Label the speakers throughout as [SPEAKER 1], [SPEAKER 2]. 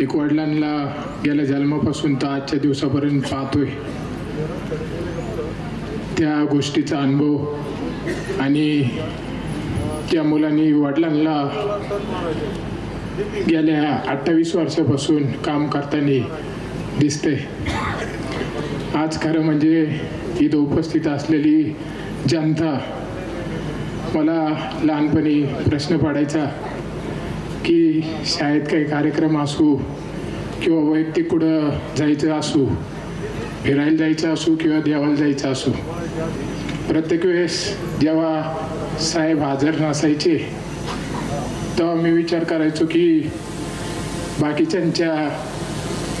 [SPEAKER 1] एक वडिलांना गेल्या जन्मापासून तर आजच्या दिवसापर्यंत पाहतोय. त्या गोष्टीचा अनुभव आणि त्या मुलांनी वडिलांना गेल्या अठ्ठावीस वर्षापासून काम करताना दिसते आज खरं म्हणजे इथं उपस्थित असलेली जनता मला लहानपणी प्रश्न पडायचा. की शाळेत काही कार्यक्रम असू किंवा वैयक्तिक कुठं जायचं असू फिरायला जायचं असू किंवा देवाला जायचं असू प्रत्येक वेळेस जेव्हा साहेब हजर नसायचे तेव्हा मी विचार करायचो की बाकीच्यांच्या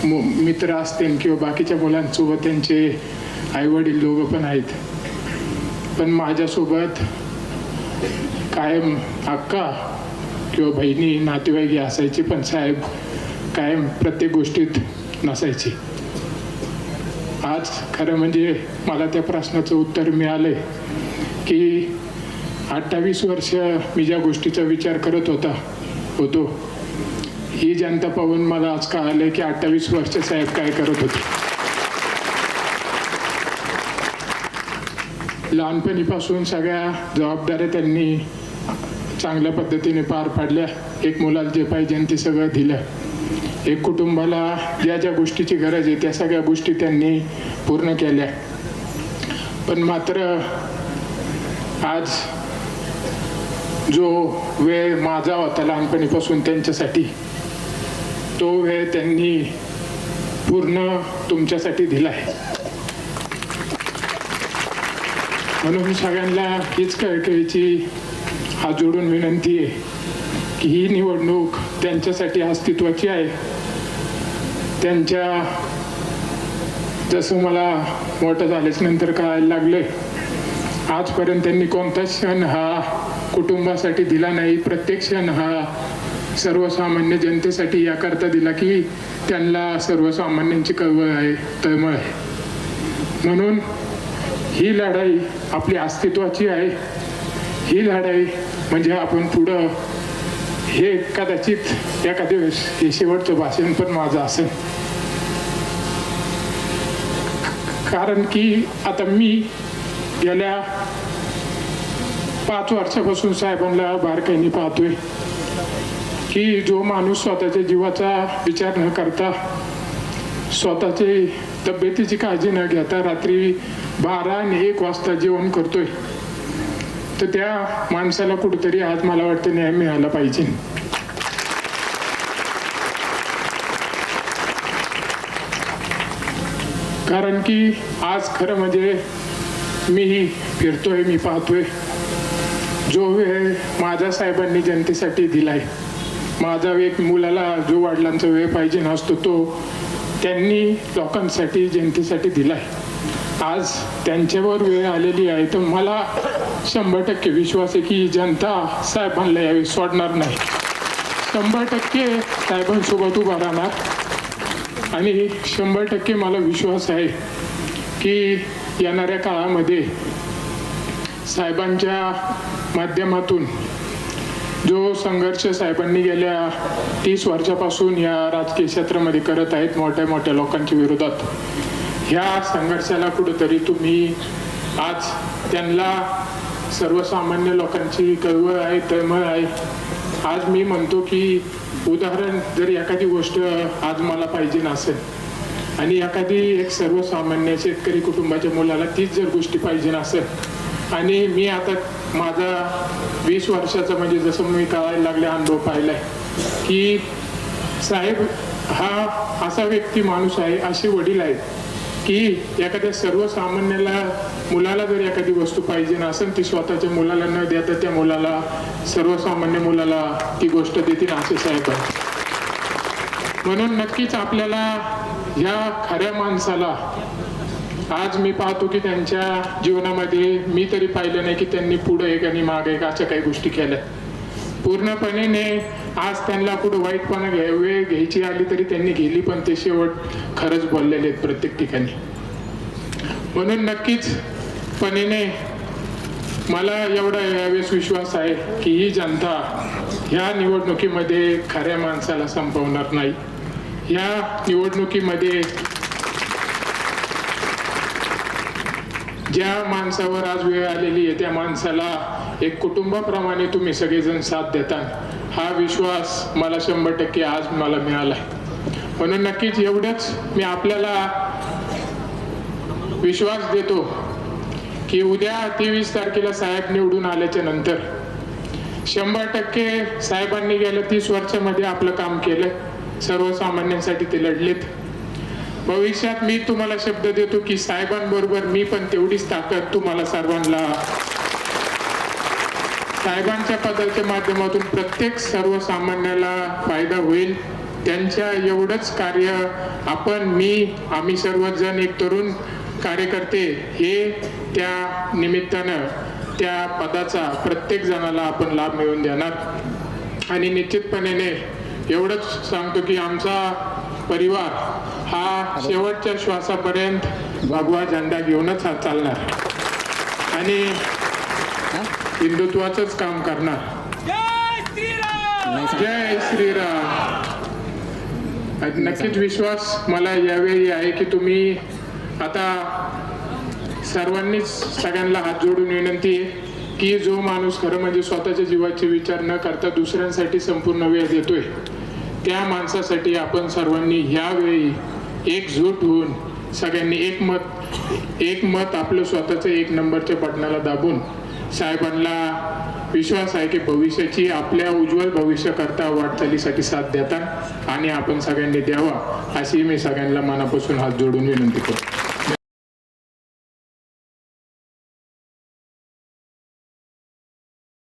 [SPEAKER 1] मु मित्र असतील किंवा बाकीच्या मुलांसोबत त्यांचे आईवडील दोघं पण आहेत. पण माझ्यासोबत कायम अक्का किंवा बहिणी नातेवाईक असायची पण साहेब कायम प्रत्येक गोष्टीत नसायची. आज खरं म्हणजे मला त्या प्रश्नाचं उत्तर मिळालंय की अठ्ठावीस वर्ष मी ज्या गोष्टीचा विचार करत होता होतो ही जनता पाहून मला आज कळालं की अठ्ठावीस वर्ष साहेब काय करत होते. लहानपणीपासून सगळ्या जबाबदाऱ्या त्यांनी चांगल्या पद्धतीने पार पाडल्या. एक मुलाला जे पाहिजे ते सगळं दिलं. एक कुटुंबाला ज्या ज्या गोष्टीची गरज आहे त्या सगळ्या गोष्टी त्यांनी पूर्ण केल्या. पण मात्र आज जो वेळ माझा होता लहानपणीपासून त्यांच्यासाठी तो वेळ त्यांनी पूर्ण तुमच्यासाठी दिला आहे. म्हणून सगळ्यांना हीच कळकळीची हात जोडून विनंती आहे की ही निवडणूक त्यांच्यासाठी अस्तित्वाची आहे. त्यांच्या जसं मला मोठं झाल्याच नंतर कळायला लागलं आजपर्यंत त्यांनी कोणता क्षण हा कुटुंबासाठी दिला नाही. प्रत्येक क्षण हा सर्वसामान्य जनतेसाठी याकरता दिला की त्यांना सर्वसामान्यांची कळवळ आहे तळमळ आहे. म्हणून ही लढाई आपली अस्तित्वाची आहे. ही लढाई म्हणजे आपण पुढं हे कदाचित एखाद्या वेळेस हे शेवटचं भाषण पण माझं असेल. कारण की आता मी गेल्या पाच वर्षापासून साहेबांना बारकाईने पाहतोय की जो माणूस स्वतःच्या जीवाचा विचार न करता स्वतःची तब्येतीची काळजी न घेता रात्री बारा आणि एक वाजता जेवण करतोय. तर त्या माणसाला कुठंतरी आज मला वाटतं न्याय मिळाला पाहिजे. कारण की आज खरं म्हणजे मीही फिरतोय मी पाहतोय. जो वेळ माझ्या साहेबांनी जनतेसाठी दिलाय माझा एक मुलाला जो वडिलांचा वेळ पाहिजे नसतो तो त्यांनी लोकांसाठी जनतेसाठी दिलाय. आज त्यांच्यावर वेळ आलेली आहे तर मला शंभर टक्के विश्वास आहे की जनता साहेबांना यावेळी सोडणार नाही. शंभर टक्के साहेबांसोबत उभा राहणार. आणि शंभर टक्के मला विश्वास आहे की येणाऱ्या काळामध्ये साहेबांच्या माध्यमातून जो संघर्ष साहेबांनी गेल्या तीस वर्षापासून या राजकीय क्षेत्रामध्ये करत आहेत मोठ्या मोठ्या लोकांच्या विरोधात ह्या संघर्षाला कुठंतरी तुम्ही आज त्यांना सर्वसामान्य लोकांची कळवळ आहे तळमळ आहे. आज मी म्हणतो की उदाहरण जर एखादी गोष्ट आज मला पाहिजे नसेल आणि एखादी एक सर्वसामान्य शेतकरी कुटुंबाच्या मुलाला तीच जर गोष्टी पाहिजे नसेल आणि मी आता माझा वीस वर्षाचा म्हणजे जसं मी कळायला लागले अनुभव पाहिलाय की साहेब हा असा व्यक्ती माणूस आहे असे वडील आहेत की एखाद्या सर्वसामान्याला मुलाला जर एखादी वस्तू पाहिजे असेल ती स्वतःच्या मुलाला न देता त्या मुलाला सर्वसामान्य मुलाला ती गोष्ट देतील असे साहेब. म्हणून नक्कीच आपल्याला ह्या खऱ्या माणसाला आज मी पाहतो की त्यांच्या जीवनामध्ये मी तरी पाहिलं नाही की त्यांनी पुढे एक आणि मागे एक अशा काही गोष्टी केल्या. पूर्णपणे आज त्यांना कुठं वाईटपणा घ्या वेळ घ्यायची आली तरी त्यांनी गेली पण ते शेवट खरंच बोललेले आहेत प्रत्येक ठिकाणी. म्हणून नक्कीच पणेने मला एवढा यावेळेस विश्वास आहे की ही जनता ह्या निवडणुकीमध्ये खऱ्या माणसाला संपवणार नाही. या निवडणुकीमध्ये ज्या माणसावर आज वेळ आलेली आहे त्या माणसाला एक कुटुंबाप्रमाणे तुम्ही सगळेजण साथ देता. हा विश्वास मला शंभर टक्के आज मला मिळालाय. म्हणून नक्कीच एवढंच मी आपल्याला विश्वास देतो की उद्या तेवीस तारखेला साहेब निवडून आल्याच्यानंतर शंभर टक्के साहेबांनी गेल्या तीस वर्षामध्ये आपलं काम केलं. सर्वसामान्यांसाठी ते लढलेत. भविष्यात मी तुम्हाला शब्द देतो की साहेबांबरोबर मी पण तेवढीच ताकद तुम्हाला सर्वांना. साहेबांच्या पदाच्या माध्यमातून प्रत्येक सर्वसामान्याला फायदा होईल. त्यांच्या एवढंच कार्य आपण मी आम्ही सर्वजण एक तरुण कार्यकर्ते हे त्या निमित्तानं त्या पदाचा प्रत्येक जणाला आपण लाभ मिळवून देणार. आणि निश्चितपणे एवढंच सांगतो की आमचा परिवार हा शेवटच्या श्वासापर्यंत भगवा झेंडा घेऊनच हा चालणार. आणि हिंदुत्वाचंच काम करणार.
[SPEAKER 2] जय श्रीराम!
[SPEAKER 1] जय श्रीराम. आणि नक्कीच विश्वास मला यावेळी आहे की तुम्ही आता सर्वांनीच सगळ्यांना हात जोडून विनंती आहे की जो माणूस खरं म्हणजे स्वतःच्या जीवाचे विचार न करता दुसऱ्यांसाठी संपूर्ण वेळ देतोय त्या माणसासाठी आपण सर्वांनी यावेळी एकजूट होऊन सगळ्यांनी एक मत एक मत आपलं स्वतःचं एक नंबरच्या बटनाला दाबून साहेबांना विश्वास आहे की भविष्याची आपल्या उज्ज्वल भविष्याकरता वाटचालीसाठी साथ देतात आणि आपण सगळ्यांनी द्यावा अशी मी सगळ्यांना मनापासून हात जोडून विनंती करतो.